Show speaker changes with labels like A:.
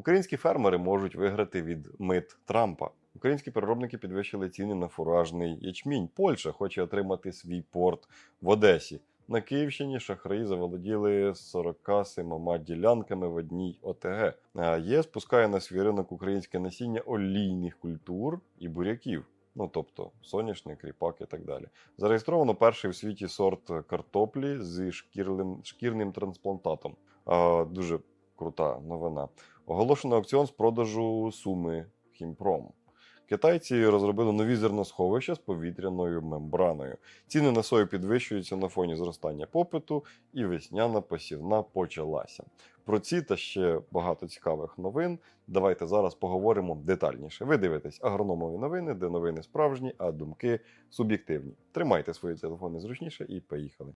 A: Українські фермери можуть виграти від мит Трампа. Українські переробники підвищили ціни на фуражний ячмінь. Польща хоче отримати свій порт в Одесі. На Київщині шахраї заволоділи 47 ділянками в одній ОТГ. ЄС пускає на свій ринок українське насіння олійних культур і буряків. Ну тобто соняшник, ріпак і так далі. Зареєстровано перший в світі сорт картоплі зі шкірлим, шкірним трансплантатом. Дуже крута новина. Оголошено аукціон з продажу суми Хімпром. Китайці розробили нові зерносховища з повітряною мембраною. Ціни на сою підвищуються на фоні зростання попиту, і весняна посівна почалася. Про ці та ще багато цікавих новин. Давайте зараз поговоримо детальніше. Ви дивитесь агрономові новини, де новини справжні, а думки суб'єктивні. Тримайте свої телефони зручніше і поїхали.